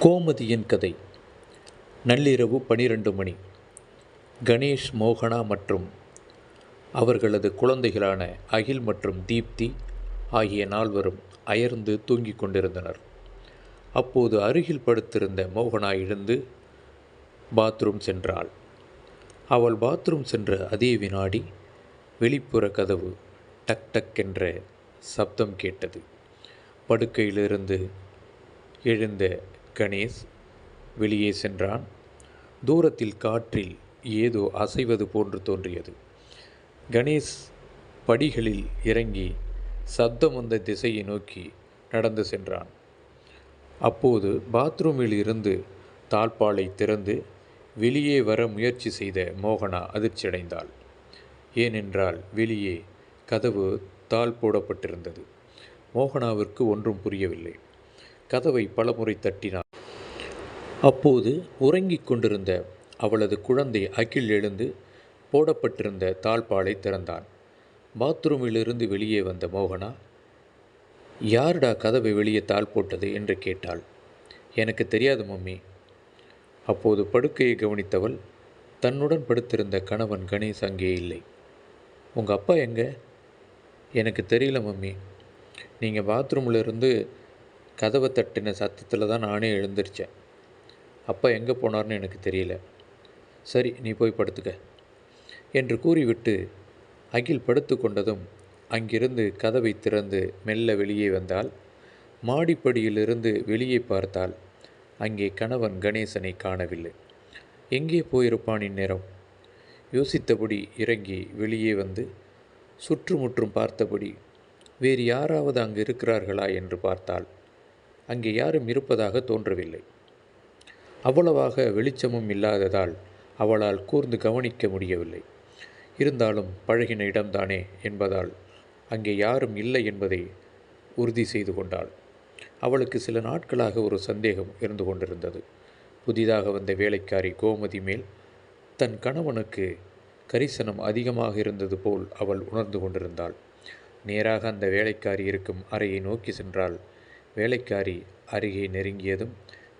கோமதியின் கதை. நள்ளிரவு பனிரெண்டு மணி. கணேஷ் மோகனா மற்றும் அவர்களது குழந்தைகளான அகில் மற்றும் தீப்தி ஆகிய நால்வரும் அயர்ந்து தூங்கிக் கொண்டிருந்தனர். அப்போது அருகில் படுத்திருந்த மோகனா எழுந்து பாத்ரூம் சென்றாள். அவள் பாத்ரூம் சென்ற அதே வினாடி வெளிப்புற கதவு டக் டக் என்ற சப்தம் கேட்டது. படுக்கையிலிருந்து எழுந்த கணேஷ் வெளியே சென்றான். தூரத்தில் காற்றில் ஏதோ அசைவது போன்று தோன்றியது. கணேஷ் படிகளில் இறங்கி சப்தம் வந்த திசையை நோக்கி நடந்து சென்றான். அப்போது பாத்ரூமில் இருந்து தாழ்பாலை திறந்து வெளியே வர முயற்சி செய்த மோகனா அதிர்ச்சியடைந்தாள். ஏனென்றால் வெளியே கதவு தாள் போடப்பட்டிருந்தது. மோகனாவிற்கு ஒன்றும் புரியவில்லை. கதவை பலமுறை தட்டினார் அப்போது உறங்கிக் கொண்டிருந்த அவளது குழந்தை அகில் எழுந்து போடப்பட்டிருந்த தாழ்பாலை திறந்தான். பாத்ரூமிலிருந்து வெளியே வந்த மோகனா யாருடா கதவை வெளியே தாள் போட்டது? என்று கேட்டாள். எனக்கு தெரியாது மம்மி. அப்போது படுக்கையை கவனித்தவள் தன்னுடன் படுத்திருந்த கணவன் கணேஷ் அங்கே இல்லை. உங்கள் அப்பா எங்கே? எனக்கு தெரியல மம்மி. நீங்கள் பாத்ரூமில் இருந்து கதவை தட்டின சத்தத்தில் தான் நானே எழுந்திரிச்சேன். அப்பா எங்கே போனார்னு எனக்கு தெரியல. சரி நீ போய் படுத்துக்க என்று கூறிவிட்டு அகில் படுத்து கொண்டதும் அங்கிருந்து கதவை திறந்து மெல்ல வெளியே வந்தால் மாடிப்படியிலிருந்து வெளியே பார்த்தால் அங்கே கணவன் கணேசனை காணவில்லை. எங்கே போயிருப்பான் இந்நேரம்? யோசித்தபடி இறங்கி வெளியே வந்து சுற்றுமுற்றும் பார்த்தபடி வேறு யாராவது அங்கு இருக்கிறார்களா என்று பார்த்தால் அங்கே யாரும் இருப்பதாக தோன்றவில்லை. அவ்வளவாக வெளிச்சமும் இல்லாததால் அவளால் கூர்ந்து கவனிக்க முடியவில்லை. இருந்தாலும் பழகின இடம்தானே என்பதால் அங்கே யாரும் இல்லை என்பதை உறுதி செய்து கொண்டாள். அவளுக்கு சில நாட்களாக ஒரு சந்தேகம் இருந்து கொண்டிருந்தது. புதிதாக வந்த வேலைக்காரி கோமதி மேல் தன் கணவனுக்கு கரிசனம் அதிகமாக இருந்தது போல் அவள் உணர்ந்து கொண்டிருந்தாள். நேராக அந்த வேலைக்காரி இருக்கும் அறையை நோக்கி சென்றாள். வேலைக்காரி அருகே நெருங்கியதும்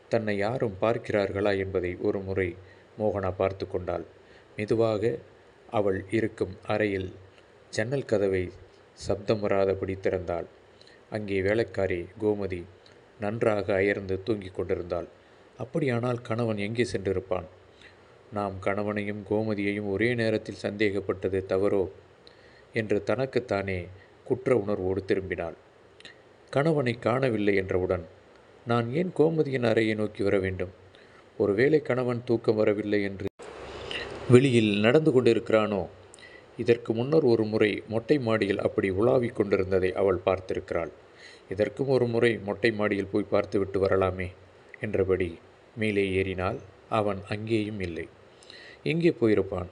தன்னை யாரும் பார்க்கிறார்களா என்பதை ஒரு முறை மோகனா பார்த்து கொண்டாள். மெதுவாக அவள் இருக்கும் அறையில் ஜன்னல் கதவை சப்தம் வராதபடி திறந்தாள். அங்கே வேலைக்காரி கோமதி நன்றாக அயர்ந்து தூங்கிக் கொண்டிருந்தாள். அப்படியானால் கணவன் எங்கே சென்றிருப்பான்? நாம் கணவனையும் கோமதியையும் ஒரே நேரத்தில் சந்தேகப்பட்டது தவறோ? என்று தனக்குத்தானே குற்ற உணர்வோடு திரும்பினாள். கணவனை காணவில்லை என்றவுடன் நான் ஏன் கோமதியின் அறையை நோக்கி வர வேண்டும்? ஒருவேளை கணவன் தூக்கம் வரவில்லை என்று வெளியில் நடந்து கொண்டிருக்கிறானோ? இதற்கு முன்னர் ஒரு முறை மொட்டை மாடியில் அப்படி உலாவிக் கொண்டிருந்ததை அவள் பார்த்திருக்கிறாள். இதற்கும் ஒரு முறை மொட்டை மாடியில் போய் பார்த்துவிட்டு வரலாமே என்றபடி மேலே ஏறினால் அவன் அங்கேயும் இல்லை. எங்கே போயிருப்பான்?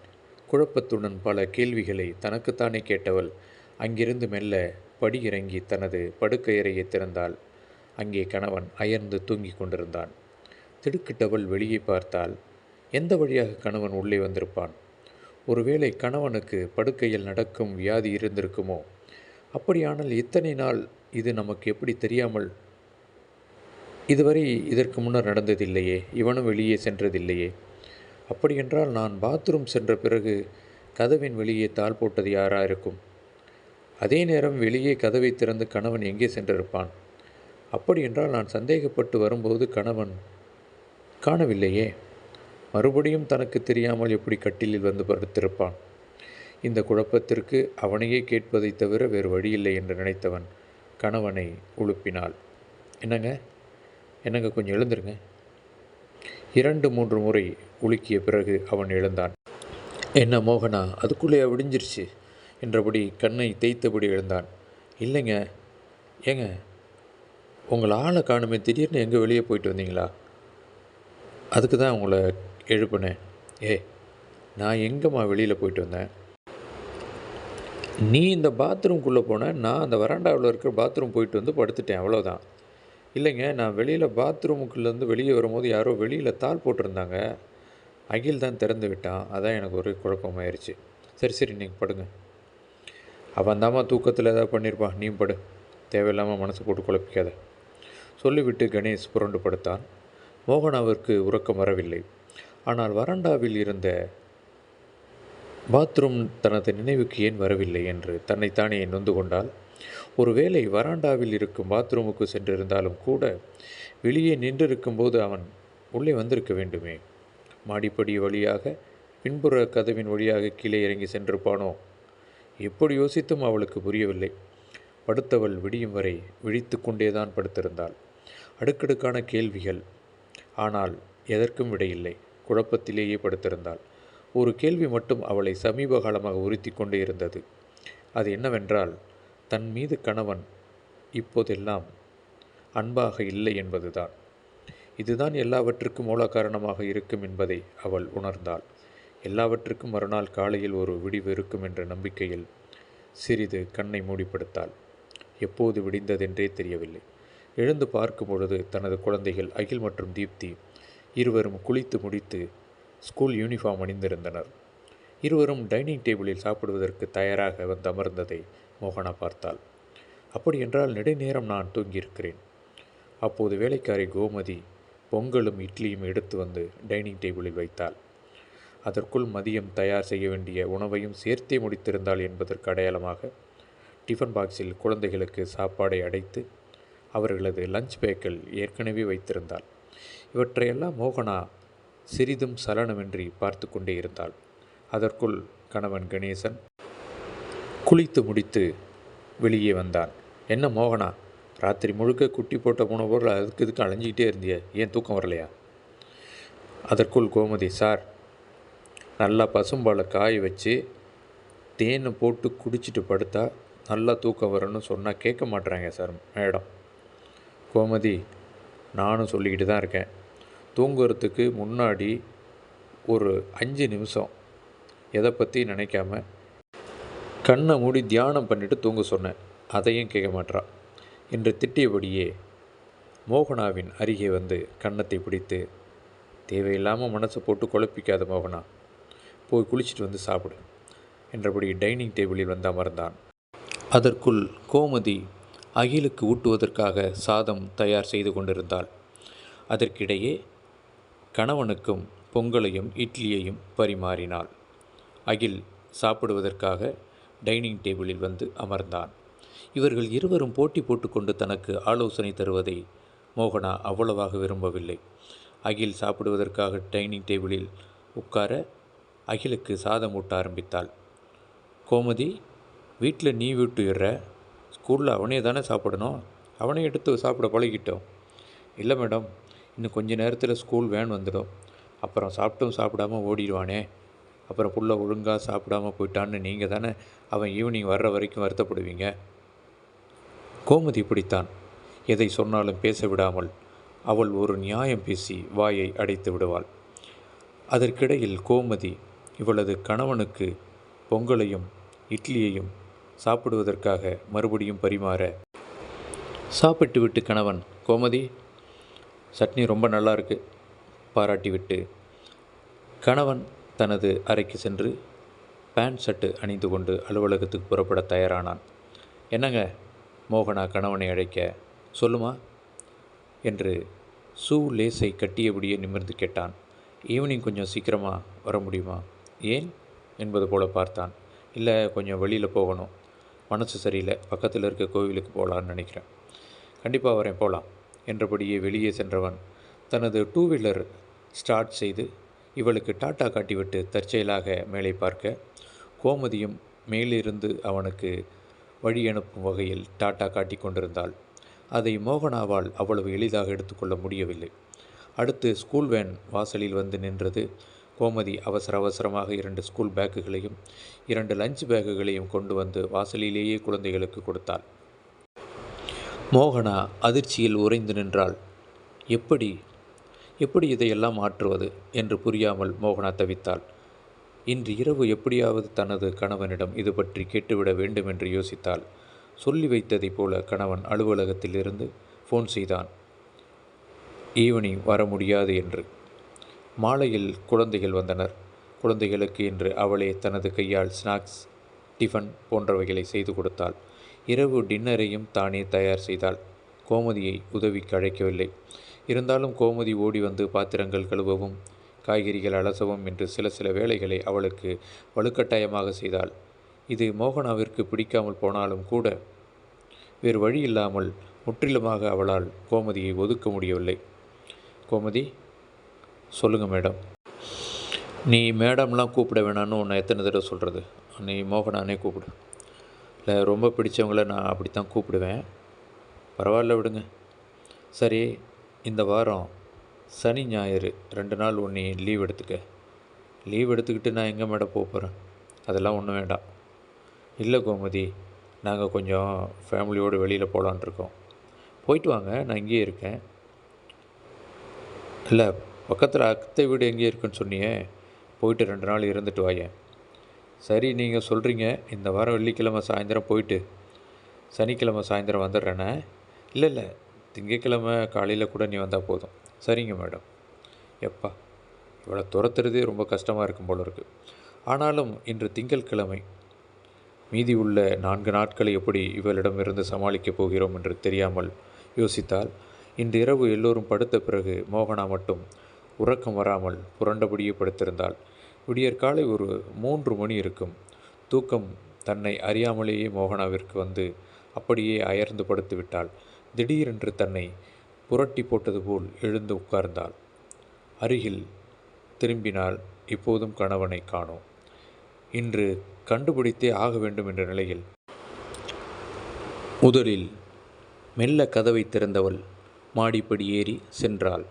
குழப்பத்துடன் பல கேள்விகளை தனக்குத்தானே கேட்டவள் அங்கிருந்து மெல்ல படியிறங்கி தனது படுக்கையறையை திறந்தாள். அங்கே கணவன் அயர்ந்து தூங்கிக் கொண்டிருந்தான். திடுக்கிட்டவள் வெளியே பார்த்தால் எந்த வழியாக கணவன் உள்ளே வந்திருப்பான்? ஒருவேளை கணவனுக்கு படுக்கையில் நடக்கும் வியாதி இருந்திருக்குமோ? அப்படியானால் இத்தனை நாள் இது நமக்கு எப்படி தெரியாமல் இதுவரை இதற்கு முன்னர் நடந்ததில்லையே இவனும் வெளியே சென்றதில்லையே? அப்படியென்றால் நான் பாத்ரூம் சென்ற பிறகு கதவின் வெளியே தாள் போட்டது யாரா இருக்கும்? அதே நேரம் வெளியே கதவை திறந்து கணவன் எங்கே சென்றிருப்பான்? அப்படியென்றால் நான் சந்தேகப்பட்டு வரும்போது கணவன் காணவில்லையே. மறுபடியும் தனக்கு தெரியாமல் எப்படி கட்டிலில் வந்து படுத்திருப்பான்? இந்த குழப்பத்திற்கு அவனையே கேட்பதை தவிர வேறு வழியில்லை என்று நினைத்தவன் கணவனை உழுப்பினாள். என்னங்க? என்னங்க கொஞ்சம் எழுந்துருங்க. இரண்டு மூன்று முறை உலுக்கிய பிறகு அவன் எழுந்தான். என்ன மோகனா அதுக்குள்ளேயே விடிஞ்சிருச்சு? என்றபடி கண்ணை தேய்த்தபடி எழுந்தான். இல்லைங்க. ஏங்க உங்களை ஆளை காணுமே. திடீர்னு எங்கே வெளியே போயிட்டு வந்தீங்களா? அதுக்கு தான் உங்களை எழுப்பினேன். ஏ நான் எங்கேம்மா வெளியில் போயிட்டு வந்தேன்? நீ இந்த பாத்ரூம்குள்ளே போன நான் அந்த வராண்டாவில் இருக்கிற பாத்ரூம் போயிட்டு வந்து படுத்துட்டேன். அவ்வளோதான். இல்லைங்க நான் வெளியில் பாத்ரூமுக்குள்ளேருந்து வெளியே வரும்போது யாரோ வெளியில் தாள் போட்டிருந்தாங்க. அகில் தான் திறந்து விட்டான். அதான் எனக்கு ஒரு குழப்பமாயிருச்சு. சரி சரி நீங்கள் படுங்க. அவன் தாம்மா தூக்கத்தில் ஏதாவது பண்ணியிருப்பான் நீ படு. தேவையில்லாமல் மனசு போட்டு குழப்பிக்காத. சொல்லிவிட்டு கணேஷ் புரண்டு படுத்தான். மோகனாவிற்கு உறக்கம் வரவில்லை. ஆனால் வராண்டாவில் இருந்த பாத்ரூம் தனது நினைவுக்கு ஏன் வரவில்லை என்று தன்னைத்தானே நொந்து கொண்டால் ஒருவேளை வராண்டாவில் இருக்கும் பாத்ரூமுக்கு சென்றிருந்தாலும் கூட வெளியே நின்றிருக்கும்போது அவன் உள்ளே வந்திருக்க வேண்டுமே. மாடிப்படி வழியாக பின்புற கதவின் வழியாக கீழே இறங்கி சென்றிருப்பானோ? எப்படி யோசித்தும் அவளுக்கு புரியவில்லை. படுத்தவள் விடியும் வரை விழித்து கொண்டேதான் படுத்திருந்தாள். அடுக்கடுக்கான கேள்விகள். ஆனால் எதற்கும் விடையில்லை. குழப்பத்திலேயே படுத்திருந்தாள். ஒரு கேள்வி மட்டும் அவளை சமீப காலமாக உறுத்தி கொண்டே இருந்தது. அது என்னவென்றால் தன் மீது கணவன் இப்போதெல்லாம் அன்பாக இல்லை என்பதுதான். இதுதான் எல்லாவற்றுக்கும் மூல காரணமாக இருக்கும் என்பதை அவள் உணர்ந்தாள். எல்லாவற்றுக்கும் மறுநாள் காலையில் ஒரு விடிவு இருக்கும் என்ற நம்பிக்கையில் சிறிது கண்ணை மூடிப்படுத்தாள். எப்போது விடிந்ததென்றே தெரியவில்லை. எழுந்து பார்க்கும் பொழுது தனது குழந்தைகள் அகில் மற்றும் தீப்தி இருவரும் குளித்து முடித்து ஸ்கூல் யூனிஃபார்ம் அணிந்திருந்தனர். இருவரும் டைனிங் டேபிளில் சாப்பிடுவதற்கு தயாராக வந்து அமர்ந்ததை மோகனா பார்த்தாள். அப்படியென்றால் நெடுநேரம் நான் தூங்கியிருக்கிறேன். அப்போது வேலைக்காரி கோமதி பொங்கலும் இட்லியும் எடுத்து வந்து டைனிங் டேபிளில் வைத்தாள். அதற்குள் மதியம் தயார் செய்ய வேண்டிய உணவையும் சேர்த்தே முடித்திருந்தாள் என்பதற்கு அடையாளமாக டிஃபன் பாக்ஸில் குழந்தைகளுக்கு சாப்பாடை அடைத்து அவர்களது லஞ்ச் பேக்கில் ஏற்கனவே வைத்திருந்தாள். இவற்றையெல்லாம் மோகனா சிறிதும் சலனமின்றி பார்த்து கொண்டே இருந்தாள். அதற்குள் கணவன் கணேசன் குளித்து முடித்து வெளியே வந்தான். என்ன மோகனா ராத்திரி முழுக்க குட்டி போட்ட போன பொருள் அதுக்கு இதுக்கு அலைஞ்சிக்கிட்டே இருந்திய ஏன் தூக்கம் வரலையா? அதற்குள் கோமதி சார் நல்லா பசும்பாலை காய வச்சு தேனை போட்டு குடிச்சிட்டு படுத்தா நல்லா தூக்கம் வரும்னு சொன்னால் கேட்க மாட்டுறாங்க சார் மேடம். கோமதி நானும் சொல்லிக்கிட்டு தான் இருக்கேன். தூங்குறதுக்கு முன்னாடி ஒரு அஞ்சு நிமிஷம் எதை பற்றி நினைக்காம கண்ணை மூடி தியானம் பண்ணிவிட்டு தூங்க சொன்னேன். அதையும் கேட்க மாட்டான் என்று திட்டியபடியே மோகனாவின் அருகே வந்து கன்னத்தை பிடித்து தேவையில்லாமல் மனசை போட்டு குழப்பிக்காத மோகனா போய் குளிச்சுட்டு வந்து சாப்பிடு என்றபடி டைனிங் டேபிளில் வந்து அமர்ந்தான். அதற்குள் கோமதி அகிலுக்கு ஊட்டுவதற்காக சாதம் தயார் செய்து கொண்டிருந்தாள். அதற்கிடையே கணவனுக்கும் பொங்கலையும் இட்லியையும் பரிமாறினாள். அகில் சாப்பிடுவதற்காக டைனிங் டேபிளில் வந்து அமர்ந்தான். இவர்கள் இருவரும் போட்டி போட்டுக்கொண்டு தனக்கு ஆலோசனை தருவதை மோகனா அவ்வளவாக விரும்பவில்லை. அகில் சாப்பிடுவதற்காக டைனிங் டேபிளில் உட்கார அகிலுக்கு சாதம் ஊட்ட ஆரம்பித்தாள். கோமதி வீட்டில் நீ விட்டுடுற ஸ்கூலில் அவனே தானே சாப்பிடணும். அவனே எடுத்து சாப்பிட பழகிட்டோம். இல்லை மேடம் இன்னும் கொஞ்ச நேரத்தில் ஸ்கூல் வேன் வந்துடும். அப்புறம் சாப்பிட்டும் சாப்பிடாம ஓடிடுவானே. அப்புறம் புள்ள ஒழுங்காக சாப்பிடாம போயிட்டான்னு நீங்கள் தானே அவன் ஈவினிங் வர்ற வரைக்கும் வருத்தப்படுவீங்க. கோமதி இப்படித்தான். எதை சொன்னாலும் பேச விடாமல் அவள் ஒரு நியாயம் பேசி வாயை அடைத்து விடுவாள். அதற்கிடையில் கோமதி இவளது கணவனுக்கு பொங்கலையும் இட்லியையும் சாப்பிடுவதற்காக மறுபடியும் பரிமாற சாப்பிட்டு விட்டு கணவன் கோமதி சட்னி ரொம்ப நல்லா இருக்கு பாராட்டிவிட்டு கணவன் தனது அறைக்கு சென்று பேண்ட் ஷர்ட்டு அணிந்து கொண்டு அலுவலகத்துக்கு புறப்பட தயாரானான். என்னங்க மோகனா கணவனை அழைக்க சொல்லுமா? என்று ஷூ லேஸை கட்டியபடியே நிமிர்ந்து கேட்டான். ஈவினிங் கொஞ்சம் சீக்கிரமாக வர முடியுமா? ஏன் என்பது போல பார்த்தான். இல்லை கொஞ்சம் வெளியில் போகணும். மனசு சரியில்லை. பக்கத்தில் இருக்க கோவிலுக்கு போகலான்னு நினைக்கிறேன். கண்டிப்பாக வரேன் போகலாம் என்றபடியே வெளியே சென்றவன் தனது டூ வீலர் ஸ்டார்ட் செய்து இவளுக்கு டாட்டா காட்டிவிட்டு தற்செயலாக மேலே பார்க்க கோமதியும் மேலிருந்து அவனுக்கு வழி அனுப்பும் வகையில் டாட்டா காட்டி கொண்டிருந்தாள். அதை மோகனாவால் அவ்வளவு எளிதாக எடுத்துக்கொள்ள முடியவில்லை. அடுத்து ஸ்கூல் வேன் வாசலில் வந்து நின்றது கோமதி அவசர அவசரமாக இரண்டு ஸ்கூல் பேக்குகளையும் இரண்டு லஞ்ச் பேக்குகளையும் கொண்டு வந்து வாசலிலேயே குழந்தைகளுக்கு கொடுத்தாள். மோகனா அதிர்ச்சியில் உறைந்து நின்றாள். எப்படி? எப்படி இதையெல்லாம் மாற்றுவது? என்று புரியாமல் மோகனா தவித்தாள். இன்று இரவு எப்படியாவது தனது கணவனிடம் இது பற்றி கேட்டுவிட வேண்டும் என்று யோசித்தாள். சொல்லி வைத்ததைப் போல கணவன் அலுவலகத்தில் இருந்து ஃபோன் செய்தான். ஈவினிங் வர முடியாது என்று. மாலையில் குழந்தைகள் வந்தனர். குழந்தைகளுக்கு இன்று அவளே தனது கையால் ஸ்நாக்ஸ் டிஃபன் போன்றவைகளை செய்து கொடுத்தாள். இரவு டின்னரையும் தானே தயார் செய்தாள். கோமதியை உதவிக்கு அழைக்கவில்லை. இருந்தாலும் கோமதி ஓடி வந்து பாத்திரங்கள் கழுவவும் காய்கறிகள் அலசவும் என்று சில சில வேலைகளை அவளுக்கு வலுக்கட்டாயமாக செய்தாள். இது மோகனாவிற்கு பிடிக்காமல் போனாலும் கூட வேறு வழி இல்லாமல் முற்றிலுமாக அவளால் கோமதியை ஒதுக்க முடியவில்லை. கோமதி சொல்லுங்கள் மேடம். நீ மேடம்லாம் கூப்பிட வேணான்னு உன்னை எத்தனை தடவை சொல்கிறது நீ மோகனானே கூப்பிடு. இல்லை ரொம்ப பிடிச்சவங்கள நான் அப்படி தான் கூப்பிடுவேன். பரவாயில்ல விடுங்க. சரி இந்த வாரம் சனி ஞாயிறு ரெண்டு நாள் உன்னை லீவ் எடுத்துக்க. லீவ் எடுத்துக்கிட்டு நான் எங்கே மேடம் போக போகிறேன் அதெல்லாம் ஒன்றும் வேண்டாம். இல்லை கோமதி நாங்கள் கொஞ்சம் ஃபேமிலியோடு வெளியில் போகலான்ட்ருக்கோம் போயிட்டு வாங்க நான் இங்கேயே இருக்கேன். இல்லை பக்கத்தில் அத்தை வீடு எங்கே இருக்குன்னு சொன்னியே போயிட்டு ரெண்டு நாள் இருந்துட்டு வாயேன். சரி நீங்கள் சொல்கிறீங்க இந்த வாரம் வெள்ளிக்கிழமை சாயந்தரம் போயிட்டு சனிக்கிழமை சாயந்தரம் வந்துடுறேண்ணே இல்லை இல்லை திங்கக்கிழமை காலையில் கூட நீ வந்தால் போதும். சரிங்க மேடம். எப்பா இவளை துரத்துறதே ரொம்ப கஷ்டமாக இருக்கும் போல இருக்குது ஆனாலும் இன்று திங்கட்கிழமை மீதி உள்ள நான்கு நாட்களை எப்படி இவளிடமிருந்து சமாளிக்கப் போகிறோம் என்று தெரியாமல் யோசித்தால் இன்று இரவு எல்லோரும் படுத்த பிறகு மோகனா மட்டும் உறக்கம் வராமல் புரண்டபடியே படுத்திருந்தாள். விடியற் காலை ஒரு மூன்று மணி இருக்கும். தூக்கம் தன்னை அறியாமலேயே மோகனாவிற்கு வந்து அப்படியே அயர்ந்து படுத்து விட்டாள். திடீரென்று தன்னை புரட்டி போட்டது போல் எழுந்து உட்கார்ந்தாள். அருகில் திரும்பினால் இப்போதும் கணவனை காணோம். இன்று கண்டுபிடித்தே ஆக வேண்டும் என்ற நிலையில் முதலில் மெல்ல கதவை திறந்தவள் மாடிப்படி ஏறி சென்றாள்.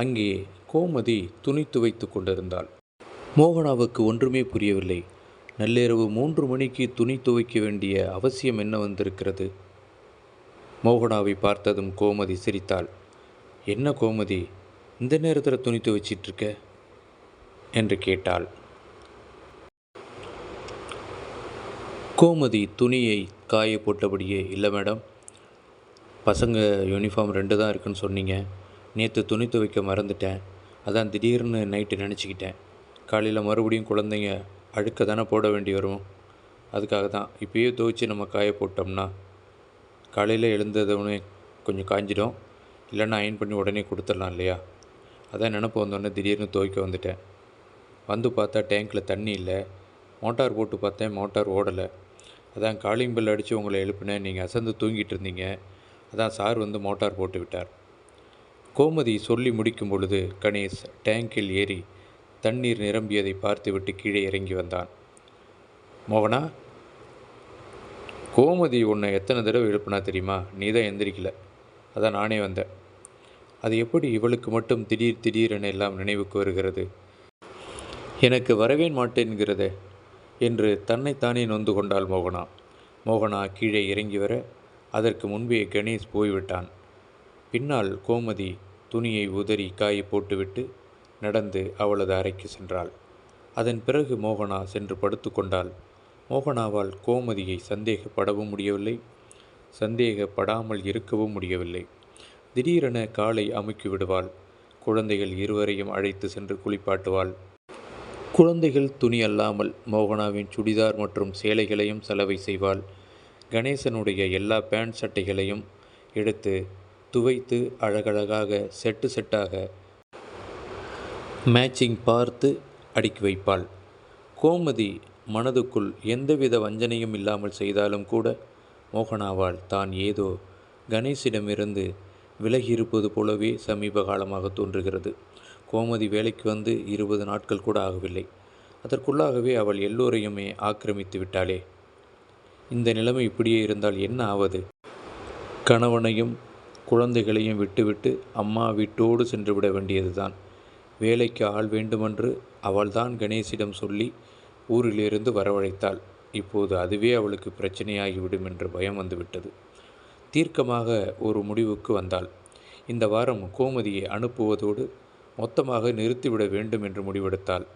அங்கே கோமதி துணி துவைத்து கொண்டிருந்தாள். மோகனாவுக்கு ஒன்றுமே புரியவில்லை. நள்ளிரவு மூன்று மணிக்கு துணி துவைக்க வேண்டிய அவசியம் என்ன வந்திருக்கிறது? மோகனாவை பார்த்ததும் கோமதி சிரித்தாள். என்ன கோமதி இந்த நேரத்தில் துணி துவைச்சிட்ருக்க என்று கேட்டாள். கோமதி துணியை காய போட்டபடியே இல்லை மேடம் பசங்க யூனிஃபார்ம் ரெண்டு தான் இருக்குன்னு சொன்னீங்க. நேற்று துணி துவைக்க மறந்துட்டேன். அதான் திடீர்னு நைட்டு நினச்சிக்கிட்டேன். காலையில் மறுபடியும் குழந்தைங்க அழுக்க தானே போட வேண்டி வரும். அதுக்காக தான். இப்போயே துவைச்சி நம்ம காய போட்டோம்னா காலையில் எழுந்ததுனே கொஞ்சம் காஞ்சிடும். இல்லைன்னா அயன் பண்ணி உடனே கொடுத்துடலாம் இல்லையா? அதான் நினப்பு வந்தோடனே திடீர்னு துவைக்க வந்துட்டேன். வந்து பார்த்தா டேங்க்கில் தண்ணி இல்லை. மோட்டார் போட்டு பார்த்தேன் மோட்டார் ஓடலை. அதான் காலிங் பெல் அடித்து உங்களை எழுப்பினேன். நீங்கள் அசந்து தூங்கிட்டு இருந்தீங்க. அதான் சார் வந்து மோட்டார் போட்டு விட்டார். கோமதி சொல்லி முடிக்கும் பொழுது கணேஷ் டேங்கில் ஏறி தண்ணீர் நிரம்பியதை பார்த்துவிட்டு கீழே இறங்கி வந்தான். மோகனா கோமதி உன்னை எத்தனை தடவை எழுப்புனா தெரியுமா? நீ தான் எந்திரிக்கல. அதான் நானே வந்தேன். அது எப்படி இவளுக்கு மட்டும் திடீர் திடீரென எல்லாம் நினைவுக்கு வருகிறது? எனக்கு வரவேன் மாட்டேன்கிறதே என்று தன்னைத்தானே நொந்து கொண்டாள் மோகனா. மோகனா கீழே இறங்கி வர அதற்கு முன்பே கணேஷ் போய்விட்டான். பின்னால் கோமதி துணியை உதறி காய போட்டுவிட்டு நடந்து அவளது அறைக்கு சென்றாள். அதன் பிறகு மோகனா சென்று படுத்துக்கொண்டாள் மோகனாவால் கோமதியை சந்தேகப்படவும் முடியவில்லை. சந்தேகப்படாமல் இருக்கவும் முடியவில்லை. திடீரென காலை அமுக்கி விடுவாள். குழந்தைகள் இருவரையும் அழைத்து சென்று குளிப்பாட்டுவாள். குழந்தைகள் துணி அல்லாமல் மோகனாவின் சுடிதார் மற்றும் சேலைகளையும் சலவை செய்வாள். கணேசனுடைய எல்லா பேண்ட் சட்டைகளையும் எடுத்து துவைத்து அழகழகாக செட்டு செட்டாக மேட்சிங் பார்த்து அடுக்கி வைப்பாள். கோமதி மனதுக்குள் எந்தவித வஞ்சனையும் இல்லாமல் செய்தாலும் கூட மோகனாவால் தான் ஏதோ கணேஷிடமிருந்து விலகியிருப்பது போலவே சமீப காலமாக தோன்றுகிறது. கோமதி வேலைக்கு வந்து இருபது நாட்கள் கூட ஆகவில்லை. அதற்குள்ளாகவே அவள் எல்லோரையுமே ஆக்கிரமித்து விட்டாளே. இந்த நிலைமை இப்படியே இருந்தால் என்ன ஆவது? கணவனையும் குழந்தைகளையும் விட்டுவிட்டு அம்மா வீட்டோடு சென்று விட வேண்டியதுதான். வேலைக்கு ஆள் வேண்டுமென்று அவள்தான் கணேசிடம் சொல்லி ஊரிலிருந்து வரவழைத்தாள். இப்போது அதுவே அவளுக்கு பிரச்சனையாகிவிடும் என்ற பயம் வந்துவிட்டது. தீர்க்கமாக ஒரு முடிவுக்கு வந்தாள். இந்த வாரம் கோமதியை அனுப்புவதோடு மொத்தமாக நிறுத்திவிட வேண்டும் என்று முடிவெடுத்தாள்.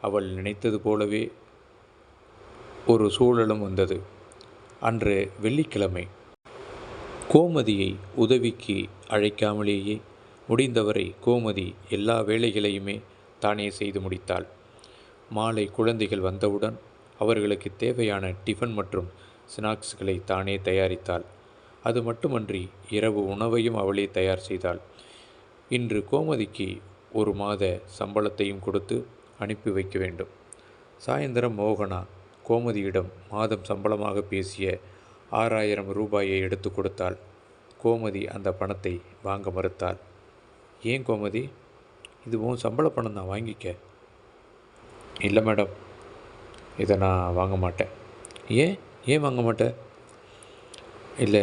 அவள் நினைத்தது போலவே ஒரு சூழலும் வந்தது. அன்று வெள்ளிக்கிழமை கோமதியை உதவிக்கு அழைக்காமலேயே முடிந்தவரை கோமதி எல்லா வேலைகளையுமே தானே செய்து முடித்தாள். மாலை குழந்தைகள் வந்தவுடன் அவர்களுக்கு தேவையான டிஃபன் மற்றும் ஸ்நாக்ஸ்களை தானே தயாரித்தாள். அது மட்டுமன்றி இரவு உணவையும் அவளே தயார் செய்தாள். இன்று கோமதிக்கு ஒரு மாத சம்பளத்தையும் கொடுத்து அனுப்பி வைக்க வேண்டும். சாயந்தரம் மோகனா கோமதியிடம் மாதம் சம்பளமாக பேசிய ஆறாயிரம் ரூபாயை எடுத்து கொடுத்தாள். கோமதி அந்த பணத்தை வாங்க மறுத்தாள். ஏன் கோமதி? இது உன் சம்பள பணம் தான் வாங்கிக்க. இல்லை மேடம் இதை நான் வாங்க மாட்டேன். ஏன்? ஏன் வாங்க மாட்டேன் இல்லை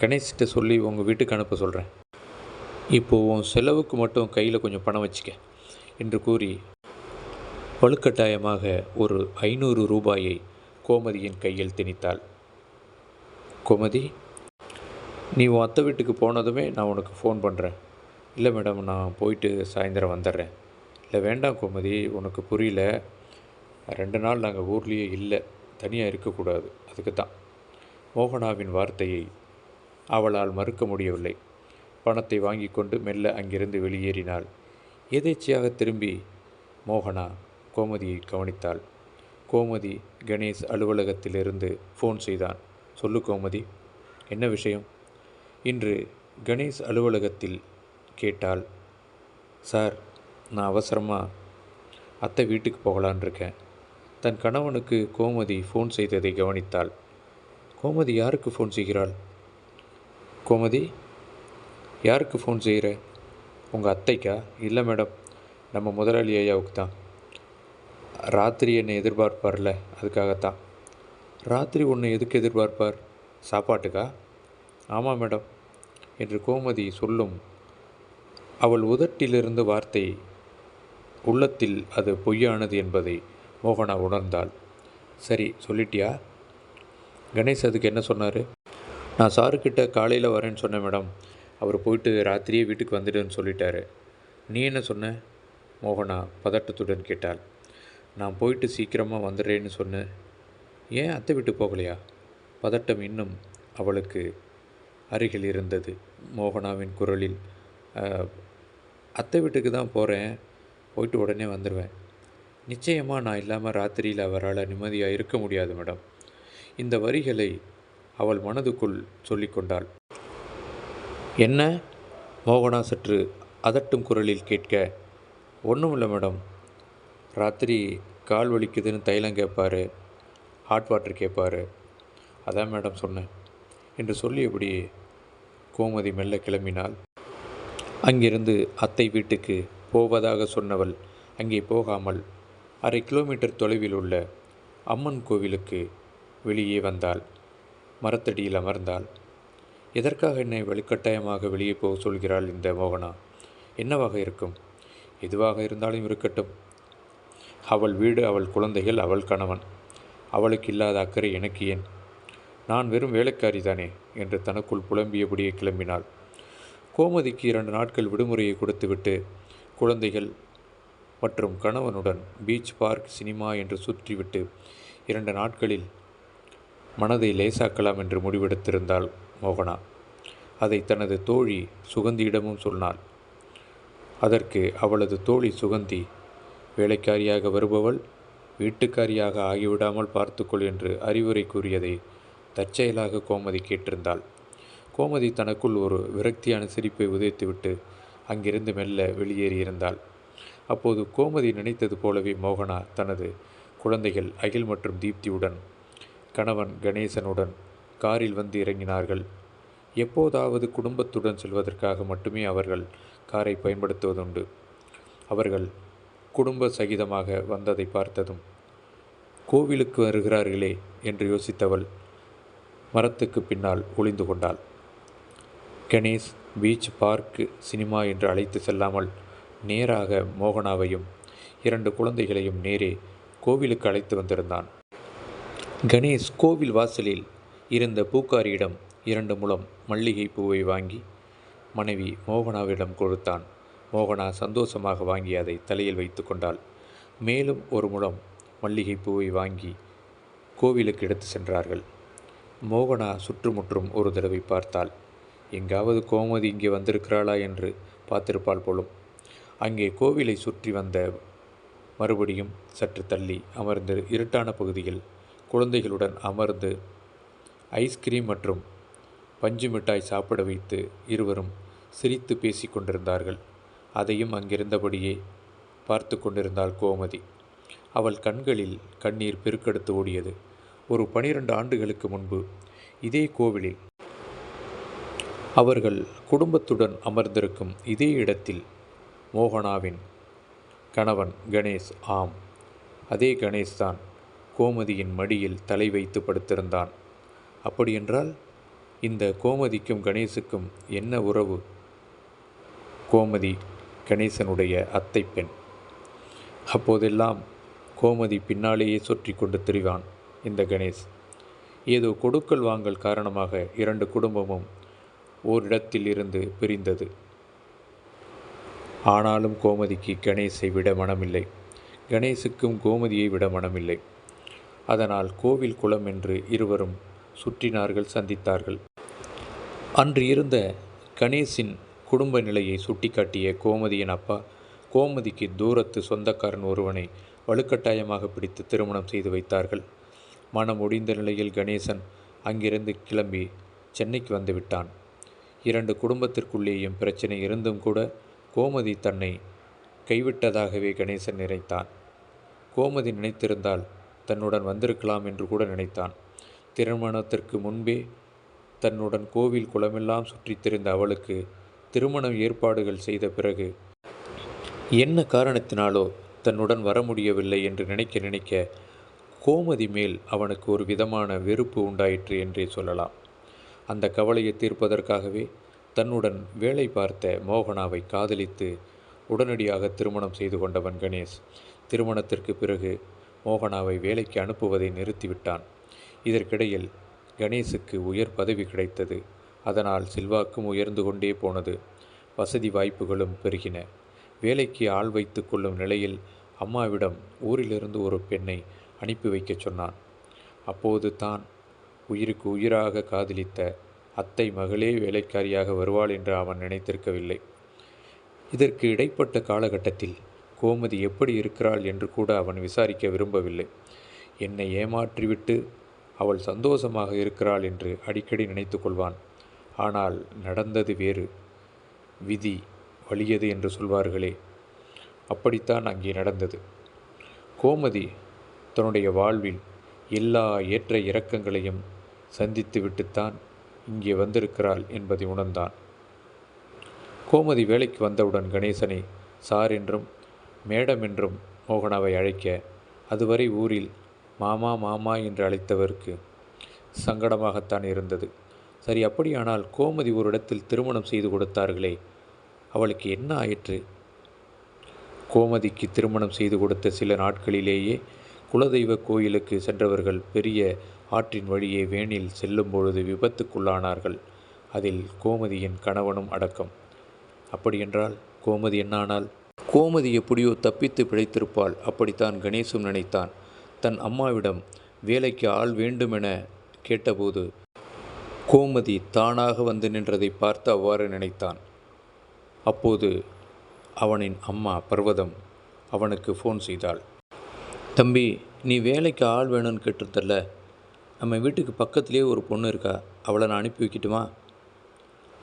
கணேஷ்கிட்ட சொல்லி உங்கள் வீட்டுக்கு அனுப்ப சொல்கிறேன் இப்போது உன் செலவுக்கு மட்டும் கையில் கொஞ்சம் பணம் வச்சுக்க என்று கூறி வலுக்கட்டாயமாக ஒரு ஐநூறு ரூபாயை கோமதியின் கையில் திணித்தாள். கோமதி நீ உன் அத்தை வீட்டுக்கு போனதுமே நான் உனக்கு ஃபோன் பண்ணுறேன் இல்லை மேடம் நான் போயிட்டு சாயந்தரம் வந்துடுறேன். இல்லை வேண்டாம் கோமதி உனக்கு புரியல. ரெண்டு நாள் நாங்கள் ஊர்லேயே இல்லை. தனியாக இருக்கக்கூடாது. அதுக்கு தான். மோகனாவின் வார்த்தையை அவளால் மறுக்க முடியவில்லை. பணத்தை வாங்கி கொண்டு மெல்ல அங்கிருந்து வெளியேறினாள். எதேச்சையாக திரும்பி மோகனா கோமதியை கவனித்தாள். கோமதி கணேஷ் அலுவலகத்திலிருந்து ஃபோன் செய்தான். சொல்லு கோமதி. என்ன விஷயம்? இன்று கணேஷ் அலுவலகத்தில் கேட்டால் சார் நான் அவசரமாக அத்தை வீட்டுக்கு போகலான் இருக்கேன். தன் கணவனுக்கு கோமதி ஃபோன் செய்ததை கவனித்தாள். கோமதி யாருக்கு ஃபோன் செய்கிறாள்? கோமதி யாருக்கு ஃபோன் செய்கிற உங்கள் அத்தைக்கா? இல்லை மேடம் நம்ம முதலாளி ஐயாவுக்கு தான். ராத்திரி என்னை எதிர்பார்ப்பார்ல அதுக்காகத்தான். ராத்திரி ஒன்று எதுக்கு எதிர்பார்ப்பார்? சாப்பாட்டுக்கா? ஆமாம் மேடம். என்று கோமதி சொல்லும் அவள் உதட்டிலிருந்து வார்த்தை உள்ளத்தில் அது பொய்யானது என்பதை மோகனா உணர்ந்தாள். சரி சொல்லிட்டியா? கணேஷ் அதுக்கு என்ன சொன்னார்? நான் சாருக்கிட்ட காலையில் வரேன்னு சொன்னேன் மேடம். அவர் போயிட்டு ராத்திரியே வீட்டுக்கு வந்துடுன்னு சொல்லிட்டாரு. நீ என்ன சொன்ன? மோகனா பதட்டத்துடன் கேட்டாள். நான் போயிட்டு சீக்கிரமாக வந்துடுறேன்னு சொன்னேன். ஏன் அத்தை விட்டு போகலையா? பதட்டம் இன்னும் அவளுக்கு அருகில் இருந்தது. மோகனாவின் குரலில் அத்தை வீட்டுக்கு தான் போகிறேன் போயிட்டு உடனே வந்துடுவேன் நிச்சயமாக நான் இல்லாமல் ராத்திரியில் அவரால் நிம்மதியாக இருக்க முடியாது மேடம். இந்த வரிகளை அவள் மனதுக்குள் சொல்லிக்கொண்டாள் என்ன? மோகனா சற்று அதட்டும் குரலில் கேட்க ஒன்றும் இல்லை மேடம். ராத்திரி கால் வலிக்குதுன்னு தைலம் கேட்பாரு. ஹாட் வாட்டர் கேட்பார். அதான் மேடம் சொன்னேன். என்று சொல்லியபடி கோமதி மெல்ல கிளம்பினாள். அங்கிருந்து அத்தை வீட்டுக்கு போவதாக சொன்னவள் அங்கே போகாமல் அரை கிலோமீட்டர் தொலைவில் உள்ள அம்மன் கோவிலுக்கு வெளியே வந்தாள். மரத்தடியில் அமர்ந்தாள். எதற்காக என்னை வலுக்கட்டாயமாக வெளியே போக சொல்கிறாள் இந்த மோகனா? என்னவாக இருக்கும்? எதுவாக இருந்தாலும் இருக்கட்டும். அவள் வீடு அவள் குழந்தைகள் அவள் கணவன். அவளுக்கு இல்லாத அக்கறை எனக்கு ஏன்? நான் வெறும் வேலைக்காரி தானே என்று தனக்குள் புலம்பியபடியே கிளம்பினாள். கோமதிக்கு இரண்டு நாட்கள் விடுமுறையை கொடுத்துவிட்டு குழந்தைகள் மற்றும் கணவனுடன் பீச் பார்க் சினிமா என்று சுற்றிவிட்டு இரண்டு நாட்களில் மனதை லேசாக்கலாம் என்று முடிவெடுத்திருந்தாள் மோகனா. அதை தனது தோழி சுகந்தியிடமும் சொன்னாள். அதற்கு அவளது தோழி சுகந்தி வேலைக்காரியாக வருபவள் வீட்டுக்காரியாக ஆகிவிடாமல் பார்த்துக்கொள் என்று அறிவுரை கூறியதை தற்செயலாக கோமதி கேட்டிருந்தாள். கோமதி தனக்குள் ஒரு விரக்தியான சிரிப்பை உதைத்துவிட்டு அங்கிருந்து மெல்ல வெளியேறியிருந்தாள் அப்போது கோமதி நினைத்தது போலவே மோகனா தனது குழந்தைகள் அகில் மற்றும் தீப்தியுடன் கணவன் கணேசனுடன் காரில் வந்து இறங்கினார்கள். எப்போதாவது குடும்பத்துடன் செல்வதற்காக மட்டுமே அவர்கள் காரை பயன்படுத்துவதுண்டு. அவர்கள் குடும்ப சகிதமாக வந்ததை பார்த்ததும் கோவிலுக்கு வருகிறார்களே என்று யோசித்தவள் மரத்துக்கு பின்னால் ஒளிந்து கொண்டாள். கணேஷ் பீச் பார்க்கு சினிமா என்று அழைத்து செல்லாமல் நேராக மோகனாவையும் இரண்டு குழந்தைகளையும் நேரே கோவிலுக்கு அழைத்து வந்திருந்தான். கணேஷ் கோவில் வாசலில் இருந்த பூக்காரியிடம் இரண்டு முழம் மல்லிகை பூவை வாங்கி மனைவி மோகனாவிடம் கொடுத்தான். மோகனா சந்தோஷமாக வாங்கி அதை தலையில் வைத்து கொண்டாள். மேலும் ஒரு முழம் மல்லிகை பூவை வாங்கி கோவிலுக்கு எடுத்து சென்றார்கள். மோகனா சுற்றுமுற்றும் ஒரு தடவை பார்த்தாள். எங்காவது கோமதி இங்கே வந்திருக்கிறாளா என்று பார்த்திருப்பாள் போலும். அங்கே கோவிலை சுற்றி வந்த மறுபடியும் சற்று தள்ளி அமர்ந்து இருட்டான பகுதியில் குழந்தைகளுடன் அமர்ந்து ஐஸ்கிரீம் மற்றும் பஞ்சு மிட்டாய் சாப்பிட வைத்து இருவரும் சிரித்து பேசிக்கொண்டிருந்தார்கள் அதையும் அங்கிருந்தபடியே பார்த்து கொண்டிருந்தாள் கோமதி. அவள் கண்களில் கண்ணீர் பெருக்கெடுத்து ஓடியது. ஒரு பனிரெண்டு ஆண்டுகளுக்கு முன்பு இதே கோவிலில் அவர்கள் குடும்பத்துடன் அமர்ந்திருக்கும் இதே இடத்தில் மோகனாவின் கணவன் கணேஷ் ஆம் அதே கணேஷ் தான் கோமதியின் மடியில் தலை வைத்து படுத்திருந்தான். அப்படியென்றால் இந்த கோமதிக்கும் கணேசுக்கும் என்ன உறவு? கோமதி கணேசனுடைய அத்தை பெண். அப்போதெல்லாம் கோமதி பின்னாலேயே சுற்றி கொண்டு திரிவான் இந்த கணேஷ். ஏதோ கொடுக்கல் வாங்கல் காரணமாக இரண்டு குடும்பமும் ஓரிடத்தில் இருந்து பிரிந்தது. ஆனாலும் கோமதிக்கு கணேசை விட மனமில்லை. கணேசுக்கும் கோமதியை விட மனமில்லை. அதனால் கோவில் குளம் என்று இருவரும் சுற்றினார்கள் சந்தித்தார்கள். அன்று இருந்த கணேசின் குடும்ப நிலையை சுட்டிக்காட்டிய கோமதியின் அப்பா கோமதிக்கு தூரத்து சொந்தக்காரன் ஒருவனை வலுக்கட்டாயமாக பிடித்து திருமணம் செய்து வைத்தார்கள். மனம் ஒடிந்த நிலையில் கணேசன் அங்கிருந்து கிளம்பி சென்னைக்கு வந்துவிட்டான் இரண்டு குடும்பத்திற்குள்ளேயும் பிரச்சனை இருந்தும் கூட கோமதி தன்னை கைவிட்டதாகவே கணேசன் நினைத்தான். கோமதி நினைத்திருந்தால் தன்னுடன் வந்திருக்கலாம் என்று கூட நினைத்தான். திருமணத்திற்கு முன்பே தன்னுடன் கோவில் குளமெல்லாம் சுற்றித் திரிந்த அவளுக்கு திருமணம் ஏற்பாடுகள் செய்த பிறகு என்ன காரணத்தினாலோ தன்னுடன் வர முடியவில்லை என்று நினைக்க நினைக்க கோமதி மேல் அவனுக்கு ஒரு விதமான வெறுப்பு உண்டாயிற்று என்றே சொல்லலாம். அந்த கவலையை தீர்ப்பதற்காகவே தன்னுடன் வேலை பார்த்த மோகனாவை காதலித்து உடனடியாக திருமணம் செய்து கொண்டவன் கணேஷ். திருமணத்திற்கு பிறகு மோகனாவை வேலைக்கு அனுப்புவதை நிறுத்திவிட்டான். இதற்கிடையில் கணேசுக்கு உயர் பதவி கிடைத்தது. அதனால் செல்வாக்கும் உயர்ந்து கொண்டே போனது. வசதி வாய்ப்புகளும் பெருகின. வேலைக்கு ஆள் வைத்து கொள்ளும் நிலையில் அம்மாவிடம் ஊரிலிருந்து ஒரு பெண்ணை அனுப்பி வைக்கச் சொன்னான். அப்போது தான் உயிருக்கு உயிராக காதலித்த அத்தை மகளே வேலைக்காரியாக வருவாள் என்று அவன் நினைத்திருக்கவில்லை. இதற்கு இடைப்பட்ட காலகட்டத்தில் கோமதி எப்படி இருக்கிறாள் என்று கூட அவன் விசாரிக்க விரும்பவில்லை. என்னை ஏமாற்றிவிட்டு அவள் சந்தோஷமாக இருக்கிறாள் என்று அடிக்கடி நினைத்து கொள்வான். ஆனால் நடந்தது வேறு. விதி வலியது என்று சொல்வார்களே அப்படித்தான் அங்கே நடந்தது. கோமதி தன்னுடைய வாழ்வில் எல்லா ஏற்ற இறக்கங்களையும் சந்தித்து விட்டுத்தான் இங்கே வந்திருக்கிறாள் என்பதை உணர்ந்தான். கோமதி வேலைக்கு வந்தவுடன் கணேசனை சார் என்றும் மேடம் என்றும் மோகனாவை அழைக்க அதுவரை ஊரில் மாமா மாமா என்று அழைத்தவருக்கு சங்கடமாகத்தான் இருந்தது. சரி அப்படியானால் கோமதி ஒரு இடத்தில் திருமணம் செய்து கொடுத்தார்களே அவளுக்கு என்ன ஆயிற்று? கோமதிக்கு திருமணம் செய்து கொடுத்த சில நாட்களிலேயே குலதெய்வ கோயிலுக்கு சென்றவர்கள் பெரிய ஆற்றின் வழியே வேனில் செல்லும் பொழுது விபத்துக்குள்ளானார்கள். அதில் கோமதியின் கணவனும் அடக்கம். அப்படியென்றால் கோமதி என்னானால்? கோமதி எப்படியோ தப்பித்து பிழைத்திருப்பாள் அப்படித்தான் கணேசும் நினைத்தான். தன் அம்மாவிடம் வேலைக்கு ஆள் வேண்டுமென கேட்டபோது கோமதி தானாக வந்து நின்றதை பார்த்து அவ்வாறு நினைத்தான். அப்போது அவனின் அம்மா பர்வதம் அவனுக்கு ஃபோன் செய்தாள். தம்பி நீ வேலைக்கு ஆள் வேணும்னு கேட்டிருந்தல்ல. நம்ம வீட்டுக்கு பக்கத்துலேயே ஒரு பொண்ணு இருக்கா. அவளை நான் அனுப்பி வைக்கட்டுமா?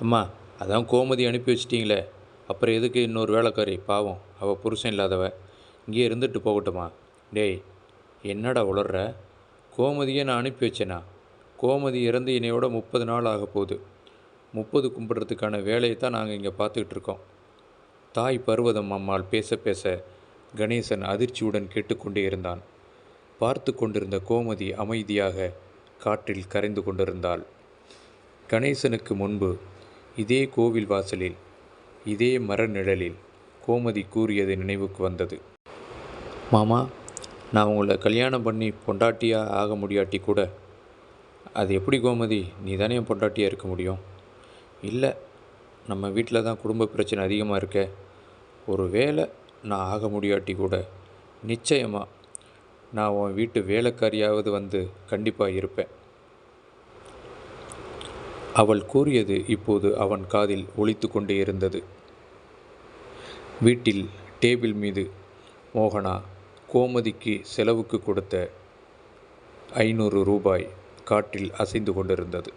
அம்மா அதான் கோமதி அனுப்பி வச்சிட்டிங்களே. அப்புறம் எதுக்கு இன்னொரு வேலைக்காரி? பாவம் அவள் புருஷன் இல்லாதவ. இங்கேயே இருந்துட்டு போகட்டுமா? டேய் என்னடா உளர்ற? கோமதியை நான் அனுப்பி வச்சேனா? கோமதி இறந்து என்னையோட முப்பது நாள் ஆக போகுது. முப்பது கும்பிட்றதுக்கான வேலையை தான் நாங்கள் இங்கே பார்த்துக்கிட்டு இருக்கோம். தாய் பர்வதம் அம்மாள் பேச பேச கணேசன் அதிர்ச்சியுடன் கேட்டுக்கொண்டே இருந்தான். பார்த்து கொண்டிருந்த கோமதி அமைதியாக காற்றில் கரைந்து கொண்டிருந்தாள். கணேசனுக்கு முன்பு இதே கோவில் வாசலில் இதே மர நிழலில் கோமதி கூறியது நினைவுக்கு வந்தது. மாமா நான் உங்களை கல்யாணம் பண்ணி பொண்டாட்டியாக ஆக முடியாட்டி கூட அது எப்படி கோமதி? நீ தானே என் பொண்டாட்டியாக இருக்க முடியும். இல்லை நம்ம வீட்டில் தான் குடும்ப பிரச்சனை அதிகமாக இருக்க. ஒரு வேளை நான் ஆக முடியாட்டி கூட நிச்சயமாக நான் உன் வீட்டு வேலைக்காரியாவது வந்து கண்டிப்பாக இருப்பேன். அவள் கூறியது இப்போது அவன் காதில் ஒழித்து கொண்டே இருந்தது. வீட்டில் டேபிள் மீது மோகனா கோமதிக்கு செலவுக்கு கொடுத்த ஐநூறு ரூபாய் காற்றில் அசைந்து கொண்டிருந்தது.